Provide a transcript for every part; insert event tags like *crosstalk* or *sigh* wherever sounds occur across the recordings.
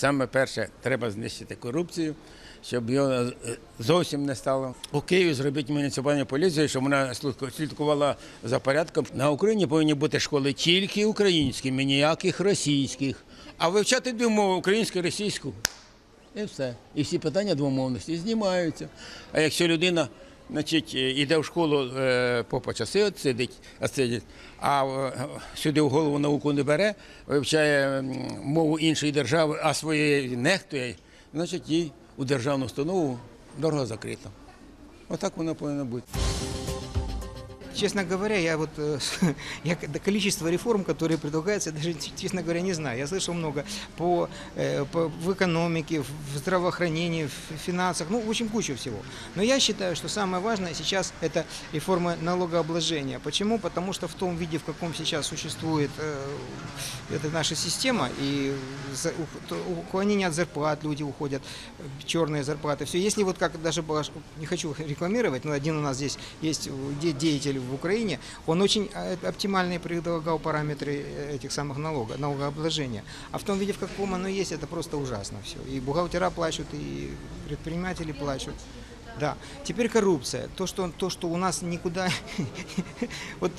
Саме перше, треба знищити корупцію, щоб його е, зовсім не стало. У Києві зробити муніципальну поліцію, щоб вона слідкувала за порядком. На Україні повинні бути школи тільки українськими, ніяких російських. А вивчати дві мови українську і російську. І все. І всі питання двомовності знімаються. А якщо людина значить, іде йде в школу попа по часи сидить, а сидить, а е, сюди в голову науку не бере, вивчає мову іншої держави, а своєї нехтує, значить їй у державну установу дорога закрита. Отак вона повинна бути. Честно говоря, я вот э, *laughs* я количество реформ, которые предлагаются, я даже, честно говоря, не знаю. Я слышал много по, э, по- в экономике, в здравоохранении, в финансах, ну, в общем, кучу всего. Но я считаю, что самое важное сейчас это реформа налогообложения. Почему? Потому что в том виде, в каком сейчас существует э, эта наша система, и за- уклонение от зарплат, люди уходят, черные зарплаты, все. Если вот как даже не хочу рекламировать, но один у нас здесь есть де- деятель в Украине, он очень э, оптимальные предлагал параметры э, этих самых налогов, налогообложения. А в том виде, в каком оно есть, это просто ужасно все. И бухгалтера плачут, и предприниматели плачут. Да. Теперь коррупция. То, что, то, что у нас никуда... *laughs* Вот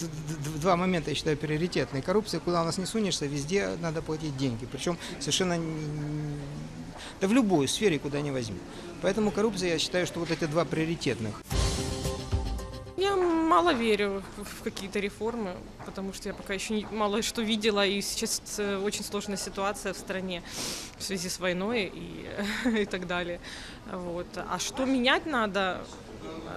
два момента, я считаю, приоритетные. Коррупция, куда у нас не сунешься, везде надо платить деньги. Причем совершенно... не- Да в любой сфере, куда ни возьми. Поэтому коррупция, я считаю, что вот эти два приоритетных. Я мало верю в- какие-то реформы, потому что я пока еще мало что видела, и сейчас очень сложная ситуация в стране в связи с войной и, *laughs* и так далее. Вот. А что менять надо,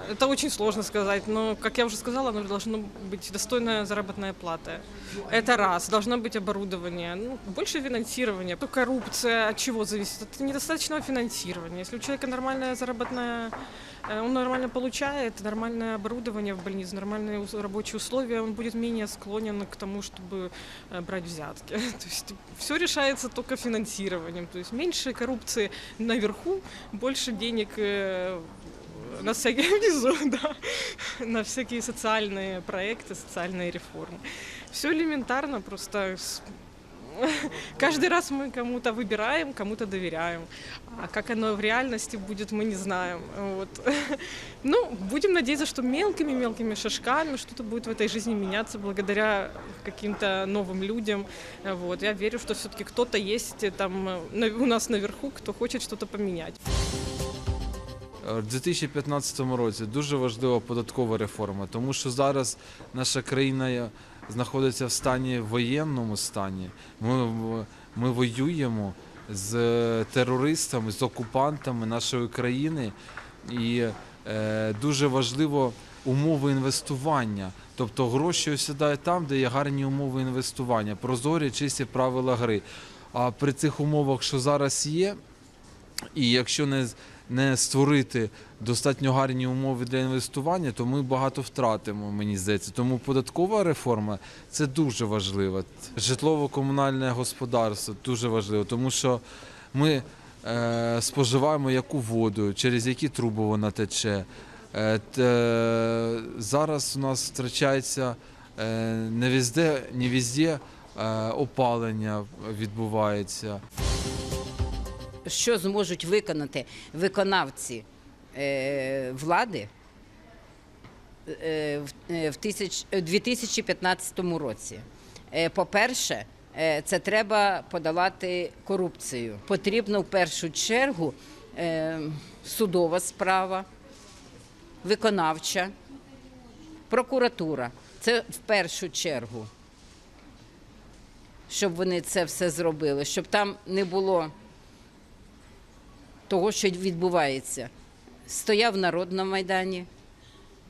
это очень сложно сказать, но, как я уже сказала, оно должно быть достойная заработная плата. Это раз. Должно быть оборудование, ну, больше финансирования. То коррупция от чего зависит? От недостаточного финансирования. Если у человека нормальная заработная Э, он нормально получает, нормальное оборудование в больнице, нормальные ус- рабочие условия, он будет менее склонен к тому, чтобы э, брать взятки. То *laughs* есть все решается только финансированием. То есть меньше коррупции наверху, больше денег э, на всякие *laughs* внизу, да, на всякие социальные проекты, социальные реформы. Все элементарно, просто с- *laughs* каждый раз мы кому-то выбираем, кому-то доверяем. А как оно в реальности будет, мы не знаем. Вот. *laughs* Ну, будем надеяться, что мелкими-мелкими шажками что-то будет в этой жизни меняться благодаря каким-то новым людям. Вот. Я верю, что все-таки кто-то есть э, там э, на- у нас наверху, кто хочет что-то поменять. У 2015 році дуже важлива податкова реформа, тому що зараз наша країна знаходиться в стані воєнному стані. Ми, ми воюємо з терористами, з окупантами нашої країни, і е, дуже важливо умови інвестування. Тобто гроші осідають там, де є гарні умови інвестування, прозорі, чисті правила гри. А при цих умовах, що зараз є, і якщо не, не створити достатньо гарні умови для інвестування, то ми багато втратимо, мені здається. Тому податкова реформа це дуже важливо. Житлово-комунальне господарство дуже важливо, тому що ми е, споживаємо яку воду, через які труби вона тече. Е, те, зараз у нас втрачається е, не везде, не везде е, опалення відбувається. Що зможуть виконати виконавці е, влади е, в, е, в тисяч, е, 2015 році. По-перше, це треба подолати корупцію. Потрібно в першу чергу судова справа, виконавча, прокуратура. Це в першу чергу. Щоб вони це все зробили, щоб там не було того, що відбувається. Стояв народ на Майдані,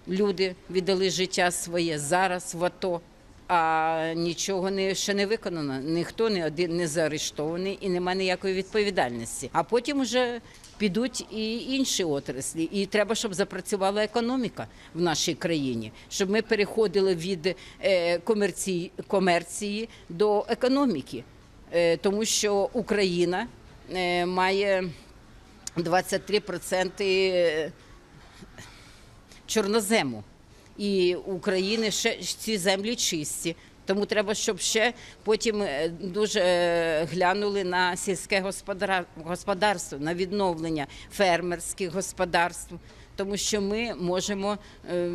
люди віддали життя своє зараз в АТО, а нічого не, ще не виконано. Ніхто не один не заарештований і немає ніякої відповідальності. А потім вже підуть і інші отраслі. І треба, щоб запрацювала економіка в нашій країні, щоб ми переходили від е, комерції, комерції до економіки, Е, тому що Україна е, має 23% чорнозему. І України ще ці землі чисті. Тому треба, щоб ще потім е, дуже е, глянули на сільське господар- господарство, на відновлення фермерських господарств, тому що ми можемо е,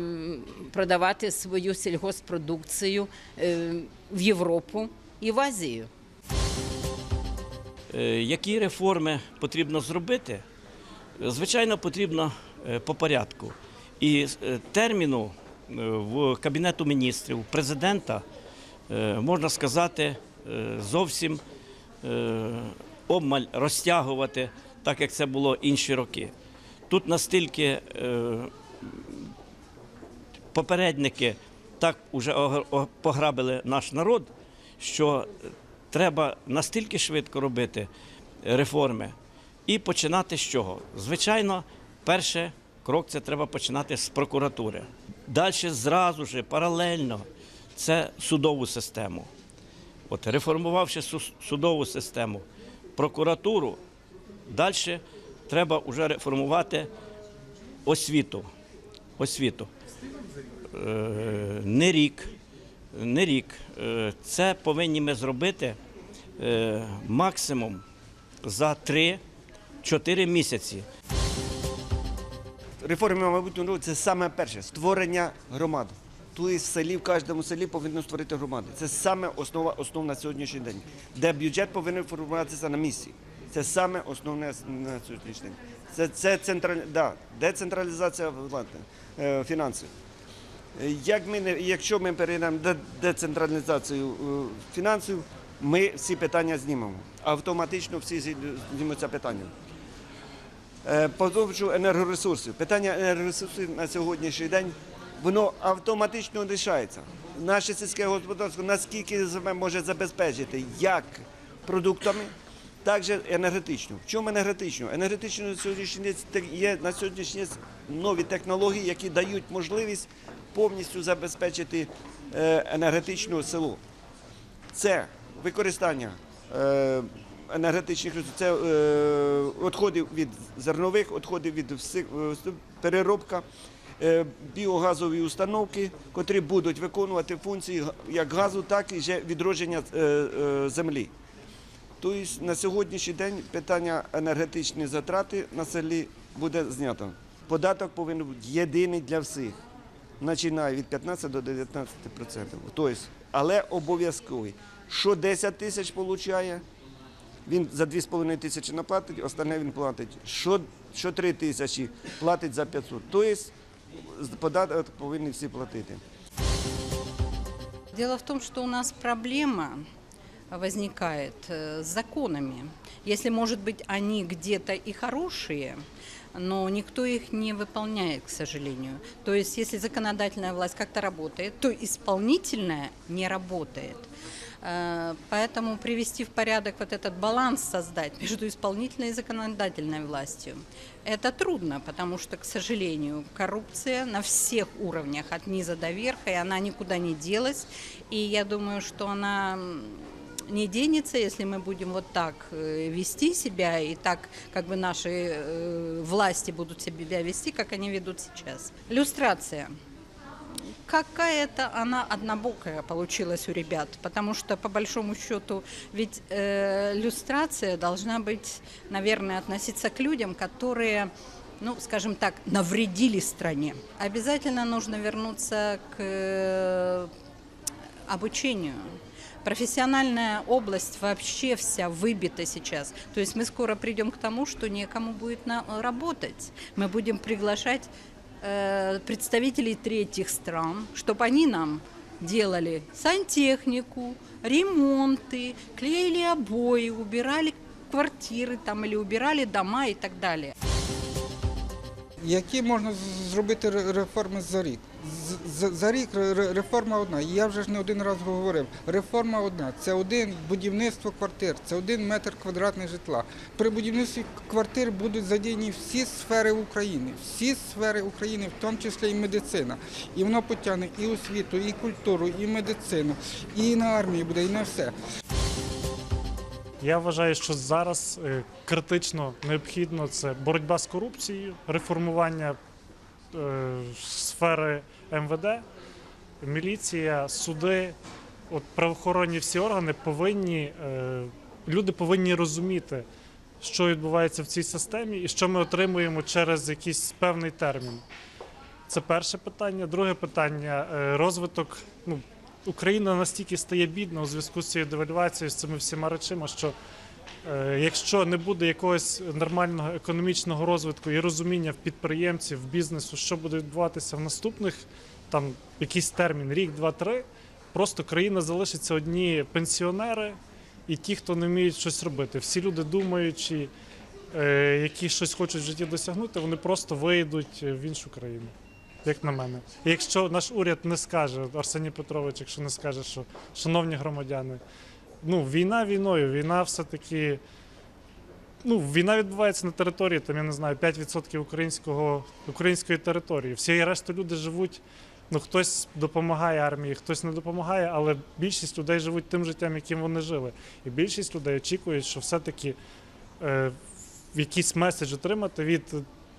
продавати свою сільгоспродукцію е, в Європу і в Азію. Е, Які реформи потрібно зробити? Звичайно, потрібно е, по порядку. І е, терміну в Кабінету міністрів, президента, можна сказати, зовсім обмаль розтягувати, так як це було інші роки. Тут настільки попередники так уже пограбили наш народ, що треба настільки швидко робити реформи і починати з чого? Звичайно, перший крок це треба починати з прокуратури. Далі зразу ж паралельно це судову систему. От реформувавши судову систему, прокуратуру, далі треба вже реформувати освіту. освіту. Е, не рік, не рік. Е, Це повинні ми зробити е, максимум за 3-4 місяці. Реформа майбутнього це саме перше створення громад. Тут в селі, в кожному селі повинно створити громади. Це саме основа основ на сьогоднішній день, де бюджет повинен формуватися на місці. Це саме основне на сьогоднішній день. Це, це централь... да, децентралізація влади, е, фінансів. Як ми не, якщо ми перейдемо до децентралізацію е, фінансів, ми всі питання знімемо. Автоматично всі знімуться питання. Е, Продовжу енергоресурсів. Питання енергоресурсів на сьогоднішній день воно автоматично рішається. Наше сільське господарство наскільки може забезпечити як продуктами, так і енергетично. В чому енергетично? Енергетично на сьогоднішній є на сьогоднішній нові технології, які дають можливість повністю забезпечити е, енергетичне село це використання е, енергетичних ресурсів, це е, відходи від зернових, відходи від переробка, біогазові установки, котрі будуть виконувати функції як газу, так і відродження землі. Тобто на сьогоднішній день питання енергетичні затрати на селі буде знято. Податок повинен бути єдиний для всіх. Починає від 15 до 19 Тобто, але обов'язковий. Що 10 тисяч отримує, він за 2,5 тисячі наплатить, остальне він платить. Що, що 3 тисячі платить за 500. Тобто податок повинні всі платити. Дело в том, что у нас проблема возникает э, с законами. Если, может быть, они где-то и хорошие, но никто их не выполняет, к сожалению. То есть, если законодательная власть как-то работает, то исполнительная не работает. Э, Поэтому привести в порядок вот этот баланс создать между исполнительной и законодательной властью, это трудно, потому что, к сожалению, коррупция на всех уровнях, от низа до верха, и она никуда не делась. И я думаю, что она не денется, если мы будем вот так э, вести себя и так, как бы наши э, власти будут себя вести, как они ведут сейчас. Люстрация. Какая-то она однобокая получилась у ребят, потому что по большому счету ведь э, люстрация должна быть, наверное, относиться к людям, которые, ну, скажем так, навредили стране. Обязательно нужно вернуться к э, обучению. Профессиональная область вообще вся выбита сейчас. То есть мы скоро придем к тому, что некому будет на- работать. Мы будем приглашать э, представителей третьих стран, чтобы они нам делали сантехнику, ремонты, клеили обои, убирали квартиры там или убирали дома и так далее. Які можна зробити реформи за рік? За рік ре- ре- реформа одна. Я вже ж не один раз говорив. Реформа одна. Це один будівництво квартир, це один метр квадратний житла. При будівництві квартир будуть задіяні всі сфери України, всі сфери України, в тому числі і медицина. І воно потягне і освіту, і культуру, і медицину, і на армії буде, і на все. Я вважаю, що зараз е, критично необхідно це боротьба з корупцією, реформування е, сфери МВД, міліція, суди, от правоохоронні всі органи повинні, е, люди повинні розуміти, що відбувається в цій системі і що ми отримуємо через якийсь певний термін. Це перше питання. Друге питання розвиток. Ну, Україна настільки стає бідна у зв'язку з цією девальвацією, з цими всіма речима, що е, якщо не буде якогось нормального економічного розвитку і розуміння в підприємців, в бізнесу, що буде відбуватися в наступних там якийсь термін, рік, два, три, просто країна залишиться одні пенсіонери і ті, хто не вміють щось робити. Всі люди думаючі, е, які щось хочуть в житті досягнути, вони просто вийдуть в іншу країну. Як на мене, І якщо наш уряд не скаже, Арсеній Петрович, якщо не скаже, що шановні громадяни, ну війна війною, війна все-таки. Ну, війна відбувається на території, там, я не знаю, 5% українського, української території. Всі решта люди живуть. Ну, хтось допомагає армії, хтось не допомагає, але більшість людей живуть тим життям, яким вони жили. І більшість людей очікують, що все-таки е, якийсь меседж отримати від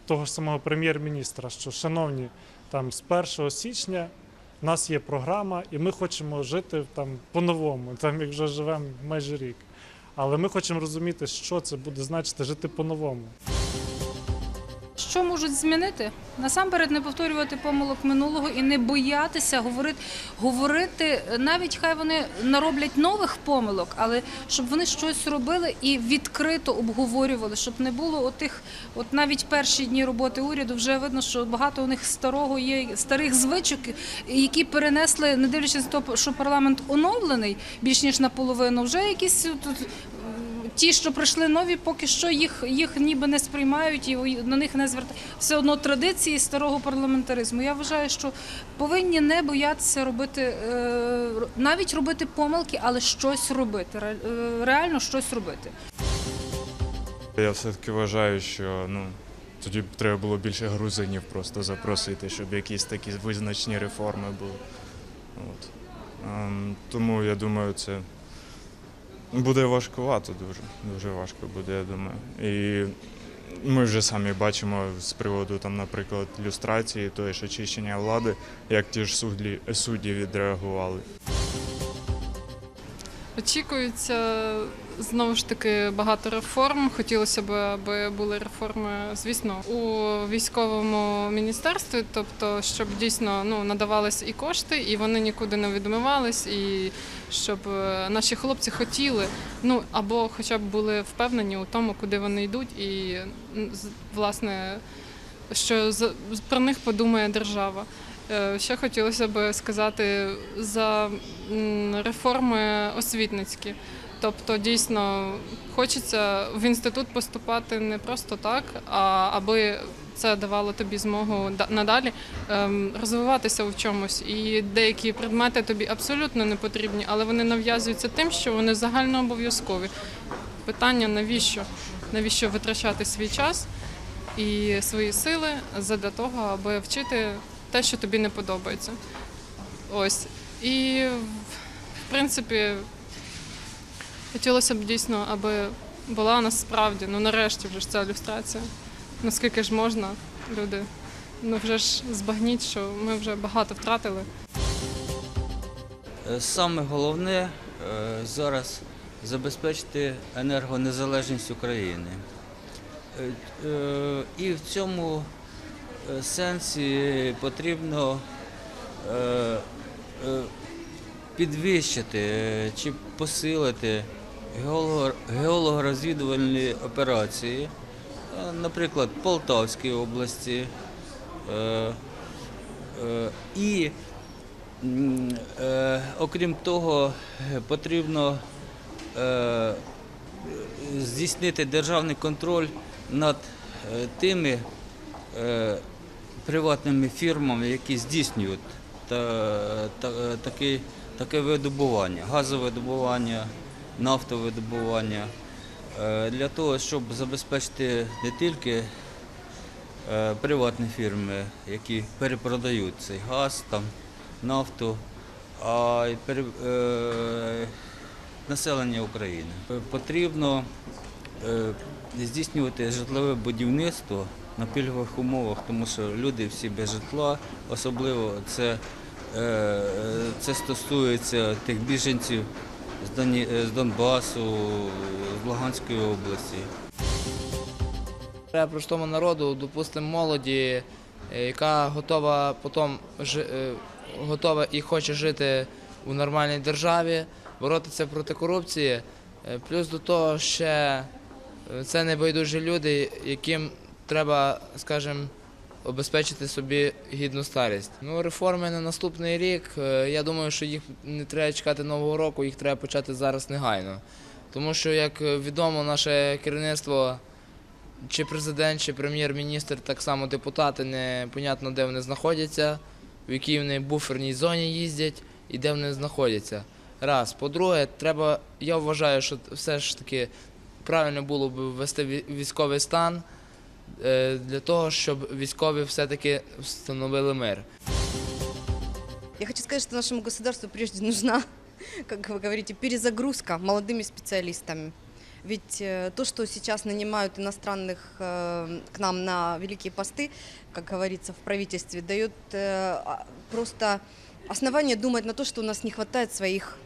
того ж самого прем'єр-міністра, що, шановні, там з 1 січня в нас є програма, і ми хочемо жити там по-новому, там як вже живемо майже рік. Але ми хочемо розуміти, що це буде значити жити по-новому. Що можуть змінити? Насамперед не повторювати помилок минулого і не боятися говорити, говорити, навіть хай вони нароблять нових помилок, але щоб вони щось робили і відкрито обговорювали, щоб не було отих, от навіть перші дні роботи уряду вже видно, що багато у них старого є старих звичок, які перенесли, не дивлячись на те, що парламент оновлений більш ніж наполовину, вже якісь тут ті, що прийшли нові, поки що їх, їх ніби не сприймають і на них не звертають. Все одно традиції старого парламентаризму. Я вважаю, що повинні не боятися робити, е, навіть робити помилки, але щось робити, е, реально щось робити. Я все-таки вважаю, що ну, тоді б треба було більше грузинів просто запросити, щоб якісь такі визначні реформи були. От. Ем, тому я думаю, це буде важкувато дуже. Дуже важко буде, я думаю. І ми вже самі бачимо з приводу, там, наприклад, люстрації, тої ж очищення влади, як ті ж судді, судді відреагували. Очікується знову ж таки багато реформ. Хотілося б, аби були реформи, звісно, у військовому міністерстві, тобто, щоб дійсно ну надавались і кошти, і вони нікуди не відмивались, і щоб е, наші хлопці хотіли, ну або хоча б були впевнені у тому, куди вони йдуть, і власне, що про них подумає держава. Е, Ще хотілося б сказати за реформи освітницькі. Тобто, дійсно, хочеться в інститут поступати не просто так, а аби це давало тобі змогу надалі ем, розвиватися в чомусь. І деякі предмети тобі абсолютно не потрібні, але вони нав'язуються тим, що вони загальнообов'язкові. Питання навіщо? Навіщо витрачати свій час і свої сили задля того, аби вчити те, що тобі не подобається. Ось. І в принципі, хотілося б дійсно, аби була насправді, ну нарешті вже ж ця ілюстрація. Наскільки ж можна, люди, ну вже ж збагніть, що ми вже багато втратили. Е, Саме головне е, зараз забезпечити енергонезалежність України. Е, І в цьому сенсі потрібно е, е, підвищити е, чи посилити геолого- геологорозвідувальні операції, е, наприклад, Полтавській області. е, е, І е, Окрім того, е, потрібно е, здійснити державний контроль над е, тими е, приватними фірмами, які здійснюють та, та, таке, видобування, газовидобування, нафтовидобування, е, для того, щоб забезпечити не тільки е, приватні фірми, які перепродають цей газ, нафту, а й е, населення України. Потрібно е, здійснювати житлове будівництво на пільгових умовах, тому що люди всі без житла, особливо це Е, е, Це стосується тих біженців е, з Донбасу, з Луганської області. Треба простому народу, допустимо, молоді, яка готова потім готова і хоче жити у нормальній державі, боротися проти корупції. Плюс до того ще це небайдужі люди, яким треба, скажімо, обезпечити собі гідну старість. Ну, реформи на наступний рік. е, Я думаю, що їх не треба чекати нового року, їх треба почати зараз негайно. Тому що, як відомо, наше керівництво чи президент, чи прем'єр-міністр, так само депутати, непонятно, де вони знаходяться, в якій вони буферній зоні їздять і де вони знаходяться. Раз. По-друге, треба, я вважаю, що все ж таки правильно було б ввести військовий стан для того, щоб військові все-таки встановили мир. Я хочу сказать, что нашему государству прежде нужна, *laughs* как вы говорите, перезагрузка молодыми специалистами. Ведь э, то, что сейчас нанимают иностранных э, к нам на великие посты, как говорится, в правительстве, дает э, а, просто основание думать на то, что у нас не хватает своих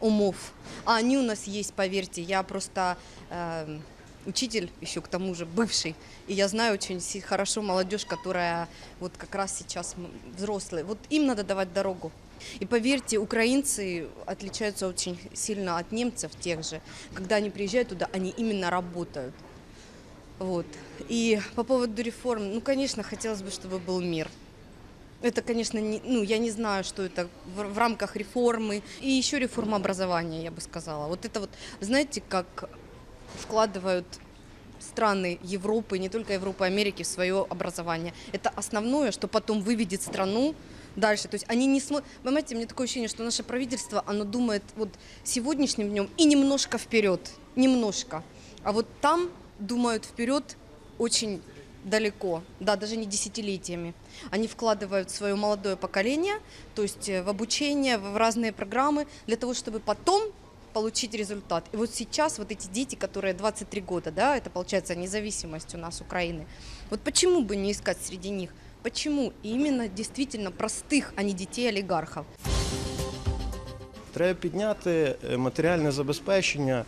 умов. А они у нас есть, поверьте. Я просто э, учитель еще к тому же бывший. И я знаю очень хорошо молодежь, которая вот как раз сейчас взрослые. Вот им надо давать дорогу. И поверьте, украинцы отличаются очень сильно от немцев тех же. Когда они приезжают туда, они именно работают. Вот. И по поводу реформ, ну, конечно, хотелось бы, чтобы был мир. Это, конечно, не, ну, я не знаю, что это в, в рамках реформы. И еще реформа образования, я бы сказала. Вот это вот, знаете, как вкладывают страны Европы, не только Европы, Америки в свое образование. Это основное, что потом выведет страну дальше. То есть они не смотрят... Понимаете, мне такое ощущение, что наше правительство, оно думает вот сегодняшним днем и немножко вперед, немножко. А вот там думают вперед очень далеко, да, даже не десятилетиями. Они вкладывают свое молодое поколение, то есть э, в обучение, в разные программы, для того, чтобы потом получить результат. И вот сейчас вот эти дети, которые 23 года, да, это получается независимость у нас Украины, вот почему бы не искать среди них? Почему именно действительно простых, а не детей олигархов? Треба підняти е, матеріальне забезпечення,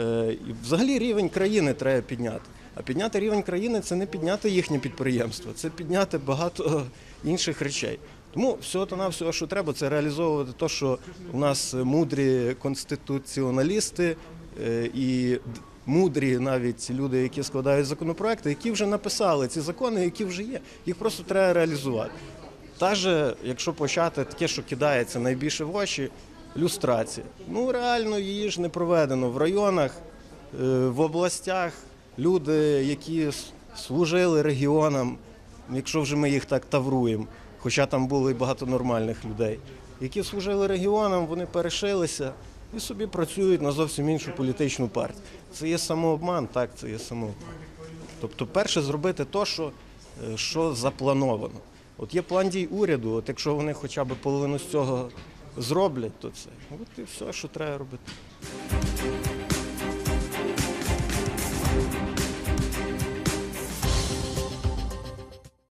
е, і взагалі рівень країни треба підняти. А підняти рівень країни це не підняти їхнє підприємство, це підняти багато інших речей. Тому всього то навсього, що треба, це реалізовувати те, що у нас мудрі конституціоналісти е, і мудрі навіть люди, які складають законопроекти, які вже написали ці закони, які вже є. Їх просто треба реалізувати. Та же, якщо почати таке, що кидається найбільше в очі, люстрація. Ну реально її ж не проведено в районах, е, в областях. Люди, які служили регіонам, якщо вже ми їх так тавруємо, хоча там було і багато нормальних людей, які служили регіонам, вони перешилися і собі працюють на зовсім іншу політичну партію. Це є самообман, так, це є самообман. Тобто, перше зробити те, що, е, що заплановано. От є план дій уряду, от якщо вони хоча б половину з цього зроблять, то це от і все, що треба робити.